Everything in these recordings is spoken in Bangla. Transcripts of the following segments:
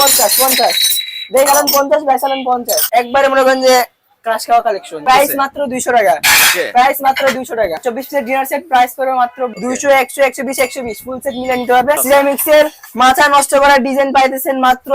পঞ্চাশ পঞ্চাশ। দেখালেন পঞ্চাশ বেচালেন পঞ্চাশ। একবারে মনে করেন যে ক্রাশ খাওয়া কালেকশন প্রাইস মাত্র দুইশো টাকা। প্রাইস মাত্র দুইশো টাকা। চব্বিশ ডিনার সেট প্রাইস করে মাত্র দুইশো একশো একশো বিশ একশো বিশ। ফুল সেট মিলে নিতে সিরামিক্স এর মাথা নষ্ট করার ডিজাইন পাইতেছেন মাত্র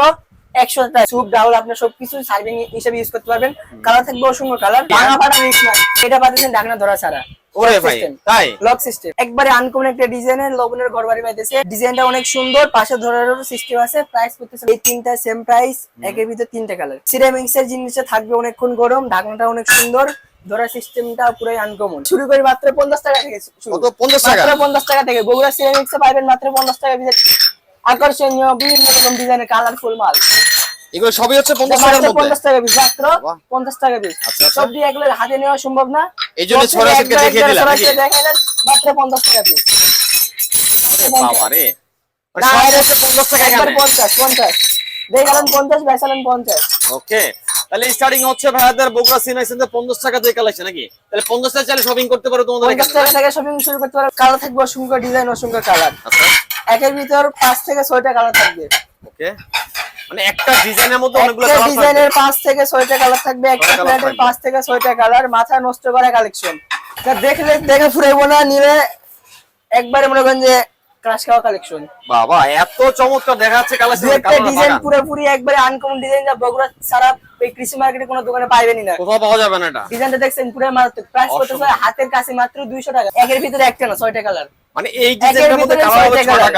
একশো স্যুপ ডাউল আপনার সবকিছু সার্ভিং হিসেবে ইউজ করতে পারবেন। কালার থাকবে অসংখ্য কালার ভাঙা ফাটা মিক্স না এটা পাইতেছেন ধরা ছাড়া। ওরে ভাই তাই? লক সিস্টেম একবারে আনকমন একটা ডিজাইনের লবণের ঘর বাড়ি পাইতেছে। ডিজাইনটা অনেক সুন্দর পাশে ধরারও সিস্টেম আছে প্রাইস করতেছে এই তিনটা সেম প্রাইস একের ভিতর তিনটা কালার সিরামিক্স এর জিনিসটা থাকবে অনেকক্ষণ গরম ঢাকনাটা অনেক সুন্দর ধরা সিস্টেমটা পুরোই আনকমন শুরু করি মাত্র পঞ্চাশ টাকা থেকে শুরু। কত? 50 টাকা? মাত্র টাকা থেকে। বগুড়া সিরামিক্স এ পাইবেন মাত্র পঞ্চাশ টাকা ভিতরে আকর্ষণীয় বিভিন্ন রকম ডিজাইনের কালারফুল মাল। এগুলো সবই হচ্ছে টাকার মধ্যে? টাকা পিস মাত্র টাকা পিস আচ্ছা, আচ্ছা। এগুলো হাতে নেওয়া সম্ভব না। এই জন্য একবার দেখিয়ে দিলাম মাত্র পঞ্চাশ টাকা পিস বাবা রে ওকে। তাহলে স্টার্টিং হচ্ছে ভাইয়াদের বগুড়া সিনাইসেন্সে পঞ্চাশ টাকা দিয়ে কালেকশন নাকি? তাহলে পঞ্চাশ টাকা চাইলে শপিং করতে পারো তোমাদের পঞ্চাশ টাকা থেকে শপিং শুরু করতে পারো। কালার থাকবে অসংখ্য ডিজাইন অসংখ্য কালার আচ্ছা। একের ভিতর পাঁচ থেকে ছয়টা কালার থাকবে। ওকে। মানে একটা ডিজাইনের মধ্যে অনেকগুলো কালার ডিজাইনের পাঁচ থেকে ছয়টা কালার থাকবে একটা ছয়টা colour প্লেটের থাকবে। থেকে ছয়টা কালার মাথা নষ্ট করা কালেকশন দেখলে দেখে ফুরাইবো না নিলে একবারে মনে করেন যে ক্রাশ খাওয়া কালেকশন বাবা এত চমৎকার দেখা যাচ্ছে কালেকশন একটা ডিজাইন পুরোপুরি একবারে আনকমন ডিজাইন যা বগুড়া সারা এই কৃষি মার্কেটে কোনো দোকানে পাইবেনই না। কোথাও পাওয়া যাবে না এটা। ডিজাইনটা দেখছেন পুরো মারাত্মক প্রাইস অসম্ভব। হাতের কাছে মাত্র দুইশো টাকা। একের ভিতরে একটা না ছয়টা কালার মানে এই ডিজাইনের মধ্যে কালার হবে কালার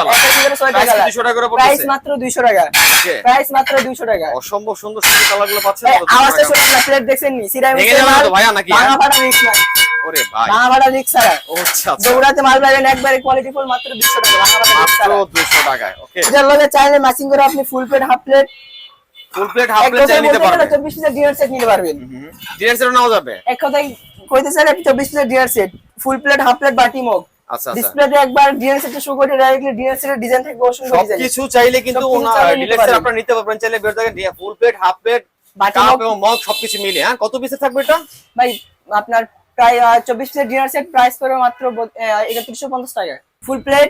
প্রাইস 200 টাকা করে প্রাইস মাত্র দুইশো টাকা। Okay. প্রাইস মাত্র দুইশো টাকা। অসম্ভব সুন্দর সুন্দর কালারগুলো পাচ্ছেন 200 আওয়াজটা শুনুন না প্লেট দেখছেন নি? সিরামিক ভেঙে যাবে তো ভাইয়া নাকি, ভাঙা হ্যাঁ? ফাটা মিক্স না ওরে ভাই। ভাঙা ফাটা মিক্স ছাড়া। আচ্ছা আচ্ছা। বগুড়াতে মাল পাবেন একবারে কোয়ালিটি ফুল মাত্র দুশো টাকা। ভাঙা ফাটা মিক্স মাত্র 200 টাকায় ওকে। লগে চাইলে ম্যাচিং করে আপনি full plate half plate full plate half plate নিতে পারবেন। চব্বিশ পিসের ডিনার সেট নিতে পারবেন। ডিজাইন সেটা নাও যাবে। এক কথায় কইতে চাইলে আপনি চব্বিশ পিসের dinner set full plate half plate বাটি মগ। ডিসপ্লেতে একবার ডিনার সেটে শো করে ডাইরেক্টলি ডিনার সেটের ডিজাইন থাকবে অসংখ্য ডিজাইন সবকিছু চাইলে কিন্তু সবকিছু চাইলে নিতে ডিলাক্সের আপনারা নিতে পারবেন চাইলে বের থেকে full plate half plate cup এবং মগ সবকিছু মিলে হ্যাঁ কত পিসে থাকবে এটা? ভাই আপনার প্রায় চব্বিশ পিসের ডিনার সেট প্রাইস পড়বে মাত্র একত্রিশশো পঞ্চাশ টাকা। ফুল প্লেট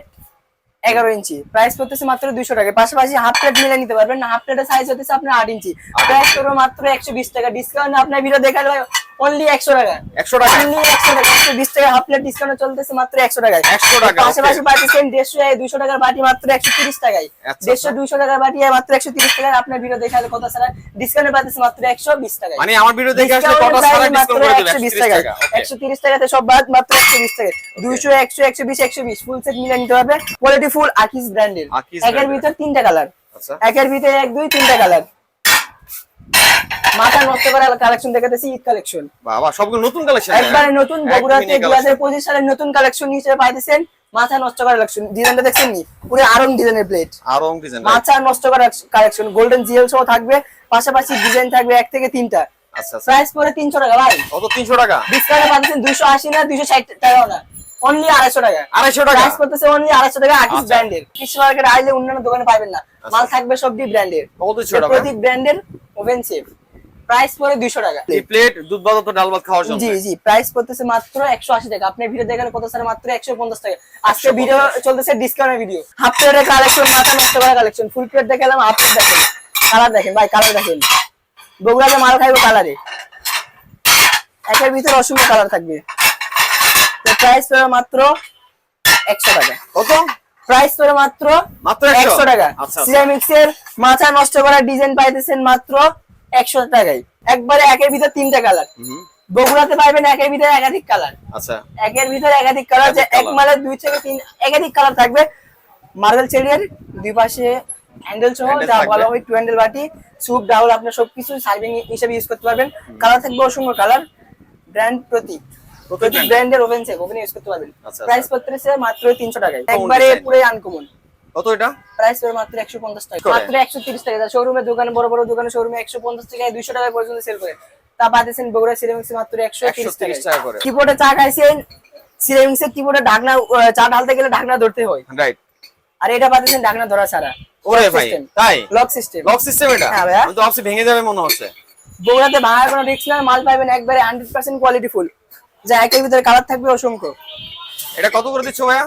এগারো ইঞ্চি। প্রাইস করতেছে মাত্র টাকা। পাশাপাশি হাফ প্লেট মিলে নিতে পারবেন না। হাফ প্লেটের সাইজ হতেছে আপনার আট ইঞ্চি। প্রাইস মাত্র একশো বিশ টাকা। ডিসকাউন্ট আপনার ভিডিও দেখালে অনলি একশো টাকা। একশো টাকা। অনলি একশো টাকা। একশো বিশ টাকা হাফ প্লেট ডিসকাউন্ট চলতেছে মাত্র একশো টাকায়। 100 টাকা, পাশাপাশি okay. পাচ্ছেন দেড়শো দুইশো টাকার বাটি মাত্র একশো তিরিশ টাকায়। আচ্ছা, দেড়শো আচ্ছা। দুইশো টাকার বাটি মাত্র একশো তিরিশ টাকায়। আপনার ভিডিও দেখালে কত ছাড়া ডিসকাউন্টে পাচ্ছেছে মাত্র একশো বিশ টাকায়। মানে আমার ভিডিও দেখে আসলে কত ডিসকাউন্ট করে দেবে 130 টাকা ওকে একশো তিরিশ টাকাতে সব বাদ মাত্র একশো বিশ টাকা দুইশো একশো একশো বিশ একশো বিশ। ফুল সেট মিলে নিতে হবে। কোয়ালিটি ফুল আকিস ব্র্যান্ডের একের। ভিতর তিনটা কালার আচ্ছা। একের ভিতরে এক দুই তিনটা কালার মাথা নষ্ট করা কালেকশন দেখাতেছি ঈদ কালেকশন বাবা সবগুলো নতুন কালেকশন একবারে নতুন বগুড়াতে একদমই দু হাজার পঁচিশ সালের নতুন কালেকশন হিসেবে পাইতেছেন মাথা নষ্ট করা কালেকশন ডিজাইনটা দেখছেন নি? পুরো আরং ডিজাইনের প্লেট আরও ডিজাইন মাথা নষ্ট করা কালেকশন গোল্ডেন জিএল সহ থাকবে পাশাপাশি ডিজাইন থাকবে এক থেকে তিনটা। আচ্ছা আচ্ছা। প্রাইস পরে তিনশো টাকা ভাই। কত? 300 টাকা? ডিসকাউন্টে পাচ্ছেন দুইশো আশি না দুইশো ষাট টাকাও না অনলি আড়াইশো টাকা। 250 টাকা? প্রাইস করতেছে অনলি আড়াইশো টাকা আচ্ছা। ব্র্যান্ডের কৃষি মার্কেট আইলে অন্যান্য দোকানে পাবেন না। মাল থাকবে সবটি ব্র্যান্ডের কত 200 টাকা। প্রতীক ব্র্যান্ডের ওভেন সেফ প্রাইস পরে দুইশো টাকা। এই প্লেট দুধ ভাত ডাল ভাত খাওয়ার জন্য। জি জি। প্রাইস করতেছে মাত্র একশো আশি টাকা। আপনি ভিডিও দেখালে কত স্যার মাত্র একশো পঞ্চাশ টাকা। আজকে ভিডিও চলতেছে ডিসকাউন্টের ভিডিও হাফ প্লেটের কালেকশন মাথা নষ্ট করা কালেকশন ফুল প্লেট দেখালাম হাফ প্লেট দেখেন। কালার দেখেন ভাই কালার দেখেন। বগুড়াতে মাল খাইবো কালারে একের ভিতরে অসংখ্য কালার থাকবে। প্রাইস পড়বে মাত্র একশো টাকা। কত? প্রাইস পড়বে মাত্র মাত্র 100 টাকা। আচ্ছা আচ্ছা। সিরামিক্স এর মাথা নষ্ট করা ডিজাইন পাইতেছেন মাত্র একশো টাকায়। একবারে একের ভিতর তিনটা কালার বগুড়াতে পাইবেন একের ভিতরে একাধিক কালার আচ্ছা। একের ভিতরে একাধিক কালার যে এক। মালের দুই থেকে তিন একাধিক কালার থাকবে। মার্বেল চেরিয়ার দুই পাশে হ্যান্ডেল সহ যা। বলা হয় টু হ্যান্ডেল বাটি স্যুপ ডাউল আপনার সবকিছু সার্ভিং হিসেবে ইউজ করতে পারবেন। কালার থাকবে অসংখ্য কালার ব্র্যান্ড প্রতীক। প্রতীক ব্র্যান্ডের ওভেন ওভেন ইউজ করতে পারবেন। আচ্ছা, প্রাইস আচ্ছা। করতেছে মাত্র তিনশো টাকায়। একবারে পুরো আনকমন কত এটা? প্রাইস পড়ে মাত্র একশো পঞ্চাশ টাকা মাত্র একশো তিরিশ টাকা শোরুমে দোকানে বড় বড় দোকানে শোরুমে একশো পঞ্চাশ টাকায় টাকা পর্যন্ত সেল করে। তা পাচ্ছেন বগুড়া সিরামিক্স মাত্র 130 টাকা টাকা করে। কিবোর্ডে চা খাইছেন সিরামিক্স এর কিবোর্ডে ঢাকনা চা ঢালতে গেলে ঢাকনা ধরতে হয়। রাইট আর এটা পাচ্ছেন ঢাকনা ধরা ছাড়া। ওরে ভাই তাই? লক সিস্টেম লক সিস্টেম এটা? হ্যাঁ। আমি তো ভেঙে যাবে মনে হচ্ছে। বগুড়াতে ভাঙার কোনো রিস্ক না মাল পাইবেন একবারে হান্ড্রেড পার্সেন্ট কোয়ালিটি ফুল যা একের ভিতরে কালার থাকবে অসংখ্য। এটা কত করে দিচ্ছ ভাইয়া?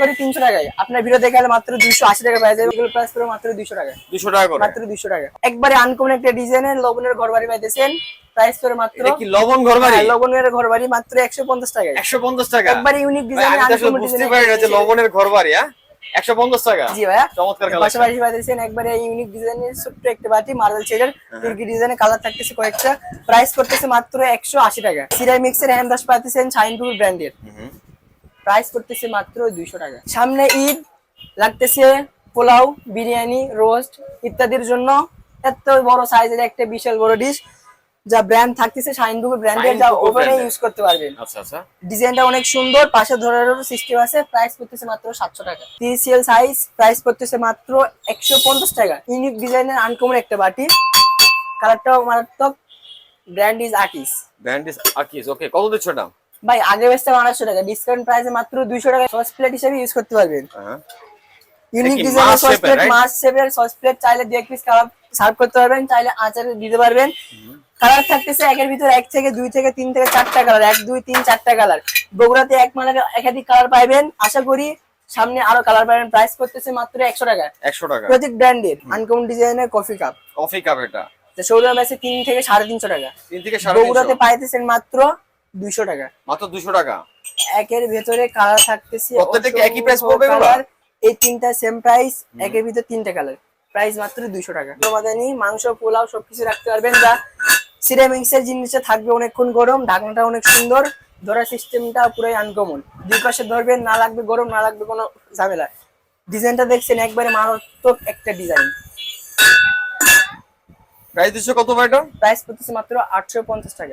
করি তিনশো টাকায়। আপনার ভিডিও দেখে গেলে মাত্র দুইশো আশি টাকা পাওয়া যাবে এগুলো প্রাইস পড়বে মাত্র দুইশো টাকা। দুশো টাকা করে? মাত্র দুইশো টাকা। একবারে আনকমন একটা ডিজাইনের লবণের ঘর বাড়ি পাইতেছেন প্রাইস মাত্র কি লবণ ঘর বাড়ি হ্যাঁ, লবণের ঘর বাড়ি মাত্র একশো পঞ্চাশ টাকায়। একশো পঞ্চাশ টাকা? একবারে ইউনিক ভাই, আমি ডিজাইনের তো আসলে আনকমন বুঝতে পারি না যে লবণের ঘর বাড়ি হ্যাঁ? একশো পঞ্চাশ টাকা। জি ভাইয়া। চমৎকার কালেকশন পাশাপাশি পাইতেছেন একবারে ইউনিক ডিজাইনের ছোট্ট একটা বাটি মার্বেল শেডের। তুর্কি ডিজাইনের কালার থাকতেছে কয়েকটা। প্রাইস করতেছে মাত্র একশো আশি টাকা। সিরামিক্সের হ্যান্ড দাস পাইতেছেন শাইনপুর ব্র্যান্ডের প্রাইস করতেছে মাত্র দুইশো টাকা। সামনে ঈদ লাগতেছে পোলাও বিরিয়ানি রোস্ট ইত্যাদির জন্য। এত বড় সাইজের একটা বিশাল বড় ডিশ যা ব্র্যান্ড থাকতেছে শাইনপুর ব্র্যান্ডের যা ওভেনে ইউজ করতে পারবেন। আচ্ছা আচ্ছা। ডিজাইনটা অনেক সুন্দর পাশে ধরার সিস্টেম আছে প্রাইস করতেছে মাত্র সাতশো টাকা। টিসিএল সাইজ প্রাইস করতেছে মাত্র একশো পঞ্চাশ টাকা। ইউনিক ডিজাইনের আনকমন একটা বাটি। কালারটাও মারাত্মক। Brand is Akis brand is Akis okay কত দিচ্ছ এটা? ভাই আগে বেচতে আড়াইশো টাকা। ডিসকাউন্ট প্রাইসে মাত্র দুইশো টাকা। সস প্লেট হিসেবে ইউজ করতে পারবেন। ইউনিক ডিজাইনের সস প্লেট? মাছ শেপের সস প্লেট চাইলে দুই এক পিস কাবাব সার্ভ করতে পারবেন চাইলে আচারে দিতে পারবেন। কালার থাকতেছে একের ভিতরে এক থেকে দুই থেকে তিন থেকে চারটা কালার এক দুই তিন চারটা কালার বগুড়াতে এক মালের একাধিক কালার পাইবেন। আশা করি সামনে আরও কালার পাবেন। প্রাইস করতেছে মাত্র একশো টাকা। একশো টাকা। প্রত্যেক ব্র্যান্ডের আনকমন ডিজাইনের কফি কাপ কফি কাপ এটা। আছে তিন থেকে সাড়ে তিনশো টাকা। তিন থেকে সাড়ে বগুড়াতে পাইতেছেন মাত্র দুইশো টাকা। মাত্র টাকা। একের ভেতরে কালার থাকতেছে প্রত্যেকটা একই price পড়বে এই তিনটা সেম প্রাইস একের ভিতরে তিনটা কালার প্রাইস মাত্র দুইশো টাকা। মাংস পোলাও সবকিছু রাখতে পারবেন যা সিরামিক্স এর জিনিসটা থাকবে অনেকক্ষণ গরম ঢাকনাটা অনেক সুন্দর ধরার সিস্টেমটা পুরোই আনকমন দুই পাশে ধরবেন না লাগবে গরম না লাগবে কোনো ঝামেলা। ডিজাইনটা দেখছেন একবারে মারাত্মক একটা ডিজাইন। প্রাইস দিচ্ছে কত ভাই এটা প্রাইস পড়তেছে মাত্র আটশো পঞ্চাশ টাকা।